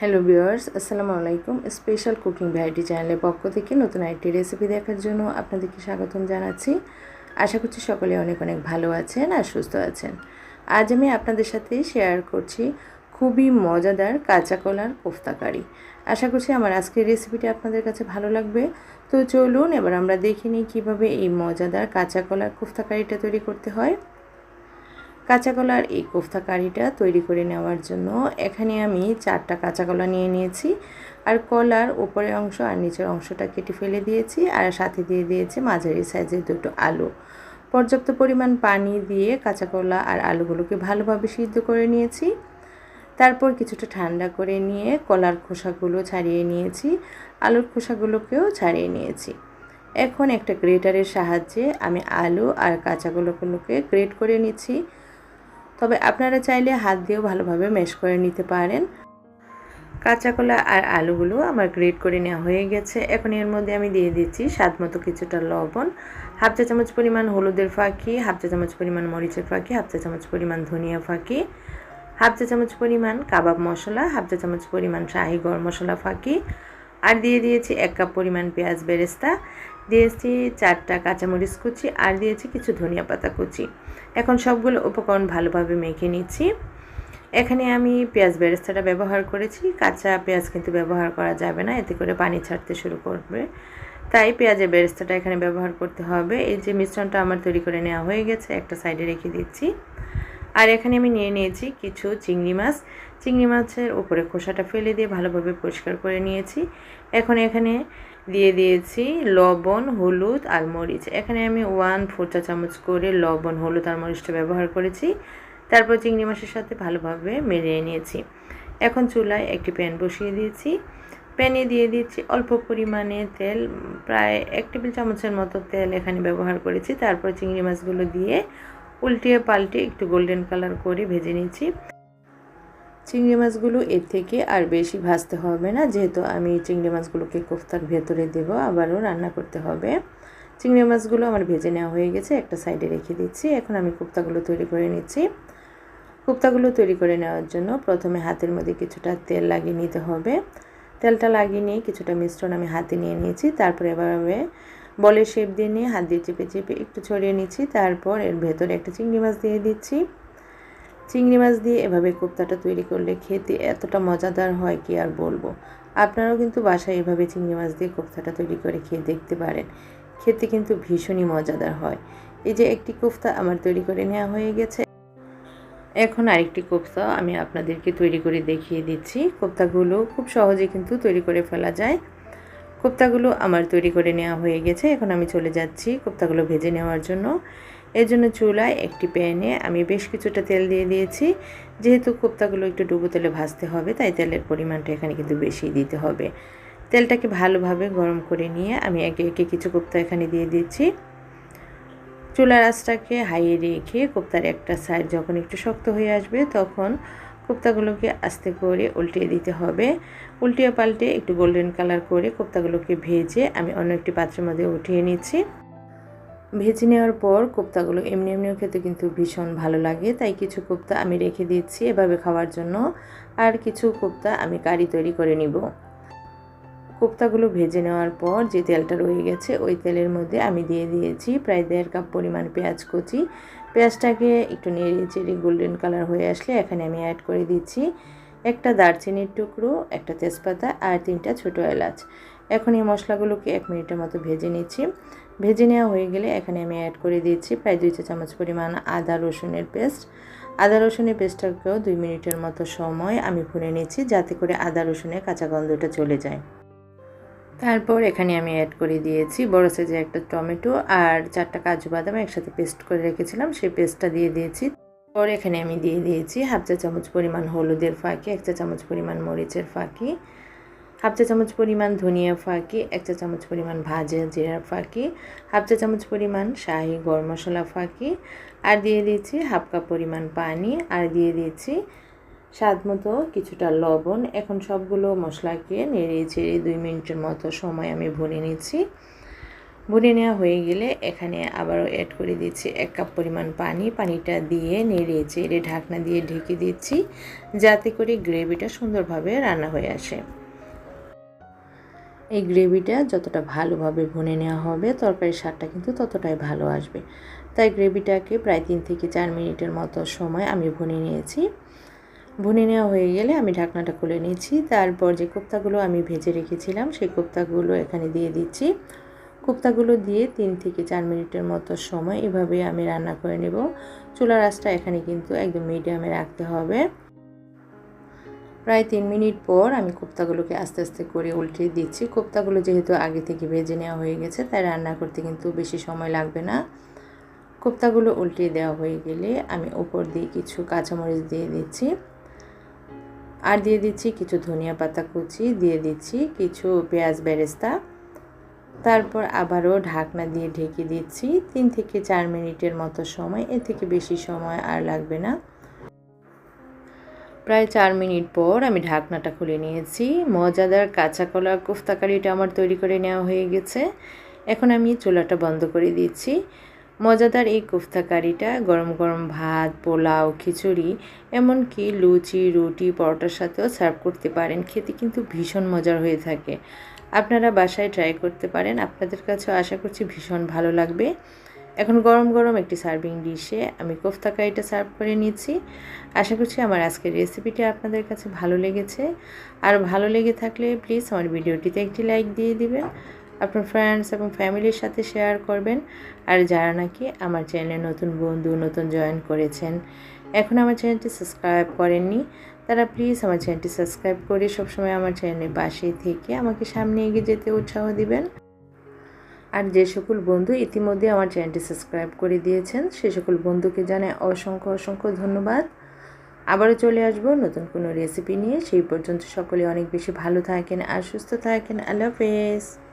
Hello viewers, আসসালামু আলাইকুম। Special cooking variety চ্যানেলের পক্ষ থেকে নতুন একটি রেসিপি দেখার জন্য আপনাদেরকে স্বাগতম জানাচ্ছি। আশা করছি সকলে অনেক অনেক ভালো আছেন আর সুস্থ আছেন। আজ আমি আপনাদের সাথে শেয়ার করছি খুবই মজাদার কাঁচা কলার কোফতাকারি আশা করছি আমার আজকের রেসিপিটি আপনাদের কাছে ভালো লাগবে। তো চলুন, এবার আমরা দেখে নিই কীভাবে এই মজাদার কাঁচা কলার কোফতাকারিটা তৈরি করতে হয়। কাঁচা কলার এই কোফতা কারিটা তৈরি করে নেওয়ার জন্য এখানে আমি চারটা কাঁচা কলা নিয়ে নিয়েছি। আর কলার উপরের অংশ আর নিচের অংশটা কেটে ফেলে দিয়েছি আর সাথে দিয়ে দিয়েছি মাঝারি সাইজের দুটো আলু। পর্যাপ্ত পরিমাণ পানি দিয়ে কাঁচা কলা আর আলুগুলোকে ভালোভাবে সিদ্ধ করে নিয়েছি। তারপর কিছুটা ঠান্ডা করে নিয়ে কলার খোসাগুলো ছাড়িয়ে নিয়েছি, আলুর খোসাগুলোকেও ছাড়িয়ে নিয়েছি। এখন একটা গ্রেটারের সাহায্যে আমি আলু আর কাঁচাগুলোগুলোকে গ্রেট করে নিচ্ছি। তবে আপনারা চাইলে হাত দিয়েও ভালোভাবে মেশ করে নিতে পারেন। কাঁচা কলা আর আলুগুলো আমার গ্রেট করে নেওয়া হয়ে গেছে। এখন এর মধ্যে আমি দিয়ে দিচ্ছি স্বাদ মতো কিছুটা লবণ। হাফ চা চামচ পরিমাণ হলুদের ফাঁকি, হাফ চা চামচ পরিমাণ মরিচের ফাঁকি, হাফ চা চামচ পরিমাণ ধনিয়া ফাঁকি, হাফ চা চামচ পরিমাণ কাবাব মশলা, হাফ চা চামচ পরিমাণ শাহি গরম মশলা ফাঁকি আর দিয়ে দিয়েছি এক কাপ পরিমাণ পেঁয়াজ বেরেস্তা। দিয়েছি চারটা কাঁচামরিচ কুচি আর দিয়েছি কিছু ধনিয়া পাতা কুচি। এখন সবগুলো উপকরণ ভালোভাবে মেখে নিচ্ছি। এখানে আমি পেঁয়াজ বেরেস্তাটা ব্যবহার করেছি। কাঁচা পেঁয়াজ কিন্তু ব্যবহার করা যাবে না, এতে করে পানি ছাড়তে শুরু করবে। তাই পেঁয়াজের বেরেস্তাটা এখানে ব্যবহার করতে হবে। এই যে মিশ্রণটা আমার তৈরি করে নেওয়া হয়ে গেছে, একটা সাইডে রেখে দিচ্ছি। আর এখানে আমি নিয়ে নিয়েছি কিছু চিংড়ি মাছ। চিংড়ি মাছের উপরে খোসাটা ফেলে দিয়ে ভালোভাবে পরিষ্কার করে নিয়েছি। এখন এখানে দিয়ে দিয়েছি লবণ, হলুদ, আর মরিচ। এখানে আমি ওয়ান ফোর চা চামচ করে লবণ, হলুদ, আর মরিচটা ব্যবহার করেছি। তারপর চিংড়ি মাছের সাথে ভালোভাবে মেরিয়ে নিয়েছি। এখন চুলায় একটি প্যান বসিয়ে দিয়েছি। প্যানে দিয়ে দিচ্ছি অল্প পরিমাণে তেল, প্রায় এক টেবিল চামচের মতো তেল এখানে ব্যবহার করেছি। তারপর চিংড়ি মাছগুলো দিয়ে উল্টিয়ে পাল্টে একটু গোল্ডেন কালার করে ভেজে নিচ্ছি চিংড়ি মাছগুলো এর থেকে আর বেশি ভাজতে হবে না, যেহেতু আমি চিংড়ি মাছগুলোকে কোফতার ভেতরে দেব, আবারও রান্না করতে হবে। চিংড়ি মাছগুলো আমার ভেজে নেওয়া হয়ে গেছে, একটা সাইডে রেখে দিচ্ছি। এখন আমি কোফতাগুলো তৈরি করে নিচ্ছি। কোফতাগুলো তৈরি করে নেওয়ার জন্য প্রথমে হাতের মধ্যে কিছুটা তেল লাগিয়ে নিতে হবে। তেলটা লাগিয়ে নিয়ে কিছুটা মিশ্রণ আমি হাতে নিয়ে নিয়েছি। তারপরে এভাবে বলের শেপ দিয়ে নিয়ে হাত দিয়ে চেপে চেপে একটু ছড়িয়ে নিচ্ছি। তারপর এর ভেতরে একটা চিংড়ি মাছ দিয়ে দিচ্ছি। চিংড়ি মাছ দিয়ে এভাবে কোপ্তাটা তৈরি করলে খেতে এতটা মজাদার হয় কি আর বলব? আপনারাও কিন্তু বাসায় এভাবে চিংড়ি মাছ দিয়ে কোপ্তাটা তৈরি করে খেয়ে দেখতে পারেন। খেতে কিন্তু ভীষণই মজাদার হয়। এই যে একটি কোফতা আমার তৈরি করে নেওয়া হয়ে গেছে। এখন আরেকটি কোফতা আমি আপনাদেরকে তৈরি করে দেখিয়ে দিচ্ছি। কোপ্তাগুলো খুব সহজে কিন্তু তৈরি করে ফেলা যায়। কোপ্তাগুলো আমার তৈরি করে নেওয়া হয়ে গেছে। এখন আমি চলে যাচ্ছি কোপ্তাগুলো ভেজে নেওয়ার জন্য। এর জন্য চুলায় একটি প্যানে আমি বেশ কিছুটা তেল দিয়ে দিয়েছি। যেহেতু কোপ্তাগুলো একটু ডুবো তেলে ভাজতে হবে, তাই তেলের পরিমাণটা এখানে কিন্তু বেশি দিতে হবে। তেলটাকে ভালোভাবে গরম করে নিয়ে আমি একে একে কিছু কোপ্তা এখানে দিয়ে দিচ্ছি। চুলার আঁচটাকে হাইয়ে রেখে কোপ্তার একটা সাইড যখন একটু শক্ত হয়ে আসবে, তখন কোপ্তাগুলোকে আস্তে করে উল্টিয়ে দিতে হবে। উল্টিয়ে পাল্টে একটু গোল্ডেন কালার করে কোপ্তাগুলোকে ভেজে আমি অন্য একটি পাত্রের মধ্যে উঠিয়ে নিচ্ছি। ভেজে নেওয়ার পর কোপ্তাগুলো এমনি এমনিও খেতে কিন্তু ভীষণ ভালো লাগে। তাই কিছু কোপ্তা আমি রেখে দিচ্ছি এভাবে খাওয়ার জন্য। আর কিছু কোপ্তা আমি কারি তৈরি করে নিব। কোপ্তাগুলো ভেজে নেওয়ার পর যে তেলটা রয়ে গেছে, ওই তেলের মধ্যে আমি দিয়ে দিয়েছি প্রায় দেড় কাপ পরিমাণ পেঁয়াজ কুচি। পেঁয়াজটাকে একটু নেড়ে চেড়ে গোল্ডেন কালার হয়ে আসলে এখানে আমি অ্যাড করে দিচ্ছি একটা দারচিনির টুকরো, একটা তেজপাতা আর তিনটা ছোটো এলাচ। এখন এই মশলাগুলোকে এক মিনিটের মতো ভেজে নিচ্ছি। ভেজে নেওয়া হয়ে গেলে এখানে আমি অ্যাড করে দিয়েছি প্রায় দুই চা চামচ পরিমাণ আদা রসুনের পেস্ট আদা রসুনের পেস্টটাকেও দুই মিনিটের মতো সময় আমি ভুনে নিচ্ছি যাতে করে আদা রসুনের কাঁচা গন্ধটা চলে যায়। তারপর এখানে আমি অ্যাড করে দিয়েছি বড় সাইজের একটা টমেটো আর চারটা কাজু বাদাম একসাথে পেস্ট করে রেখেছিলাম, সেই পেস্টটা দিয়ে দিয়েছি। পর এখানে আমি দিয়ে দিয়েছি হাফ চা চামচ পরিমাণ হলুদের ফাঁকি, এক চা চামচ পরিমাণ মরিচের ফাঁকি। হাফ চা চামচ পরিমাণ ধনিয়া ফাঁকি, এক চা চামচ পরিমাণ ভাজা জিরার ফাঁকি, হাফ চা চামচ পরিমাণ শাহি গরম মশলা ফাঁকি, আর দিয়ে দিয়েছি হাফ কাপ পরিমাণ পানি, আর দিয়ে দিয়েছি স্বাদ মতো কিছুটা লবণ। এখন সবগুলো মশলাকে নেড়ে চেড়ে দুই মিনিটের মতো সময় আমি ভুনে নিচ্ছি। ভুনে নেওয়া হয়ে গেলে এখানে আবারও অ্যাড করে দিচ্ছি এক কাপ পরিমাণ পানি। পানিটা দিয়ে নেড়ে চেড়ে ঢাকনা দিয়ে ঢেকে দিচ্ছি যাতে করে গ্রেভিটা সুন্দরভাবে রান্না হয়ে আসে। এই গ্রেভিটা যতটা ভালোভাবে ভুনে নেওয়া হবে, তরকারির স্বাদটা কিন্তু ততটাই ভালো আসবে। তাই গ্রেভিটাকে প্রায় তিন থেকে চার মিনিটের মতো সময় আমি ভুনে নিয়েছি। ভুনে নেওয়া হয়ে গেলে আমি ঢাকনাটা খুলে নিয়েছি তারপর যে কোপ্তাগুলো আমি ভেজে রেখেছিলাম, সেই কোপ্তাগুলো এখানে দিয়ে দিচ্ছি। কোপ্তাগুলো দিয়ে তিন থেকে চার মিনিটের মতো সময় এভাবে আমি রান্না করে নেব। চুলার আঁচটা এখানে কিন্তু একদম মিডিয়ামে রাখতে হবে। প্রায় তিন মিনিট পর আমি কোপ্তাগুলোকে আস্তে আস্তে করে উল্টে দিচ্ছি। কোপ্তাগুলো যেহেতু আগে থেকে ভেজে নেওয়া হয়ে গেছে, তাই রান্না করতে কিন্তু বেশি সময় লাগবে না। কোপ্তাগুলো উল্টে দেওয়া হয়ে গেলে আমি উপর দিয়ে কিছু কাঁচামরিচ দিয়ে দিচ্ছি। আর দিয়ে দিচ্ছি কিছু ধনিয়া পাতা কুচি, দিয়ে দিচ্ছি কিছু পেঁয়াজ বেরেস্তা। তারপর আবারও ঢাকনা দিয়ে ঢেকে দিচ্ছি। তিন থেকে চার মিনিটের মতো সময়, এর থেকে বেশি সময় আর লাগবে না। প্রায় চার মিনিট পর আমি ঢাকনাটা খুলে নিয়েছি। মজাদার কাঁচা কলা কোফতাকারিটা আমার তৈরি করে নেওয়া হয়ে গেছে। এখন আমি চুলাটা বন্ধ করে দিচ্ছি। মজাদার এই কোফতা কারিটা গরম গরম ভাত, পোলাও, খিচুড়ি, এমনকি লুচি, রুটি, পরোটার সাথেও সার্ভ করতে পারেন। খেতে কিন্তু ভীষণ মজার হয়ে থাকে। আপনারা বাসায় ট্রাই করতে পারেন। আপনাদের কাছেও আশা করছি ভীষণ ভালো লাগবে। এখন গরম গরম একটি সার্ভিং ডিশে আমি কোফতা কারিটা সার্ভ করে নিচ্ছি। আশা করছি আমার আজকের রেসিপিটি আপনাদের কাছে ভালো লেগেছে। আর ভালো লেগে থাকলে প্লিজ আমার ভিডিওটিতে একটি লাইক দিয়ে দিবেন, আপনার ফ্রেন্ডস এবং ফ্যামিলির সাথে শেয়ার করবেন। আর যারা নাকি আমার চ্যানেলে নতুন বন্ধু, নতুন জয়েন করেছেন, এখন আমার চ্যানেলটি সাবস্ক্রাইব করেননি, তারা প্লিজ আমার চ্যানেলটি সাবস্ক্রাইব করে সবসময় আমার চ্যানেলের পাশে থেকে আমাকে সামনে এগিয়ে যেতে উৎসাহ দিবেন। আর যে সকল বন্ধু ইতিমধ্যে আমার চ্যানেলটি সাবস্ক্রাইব করে দিয়েছেন, সে সকল বন্ধুকে জানাই অসংখ্য অসংখ্য ধন্যবাদ। আবারও চলে আসব নতুন কোনো রেসিপি নিয়ে। সেই পর্যন্ত সকলে অনেক বেশি ভালো থাকেন আর সুস্থ থাকেন। আল্লাহ হাফেজ।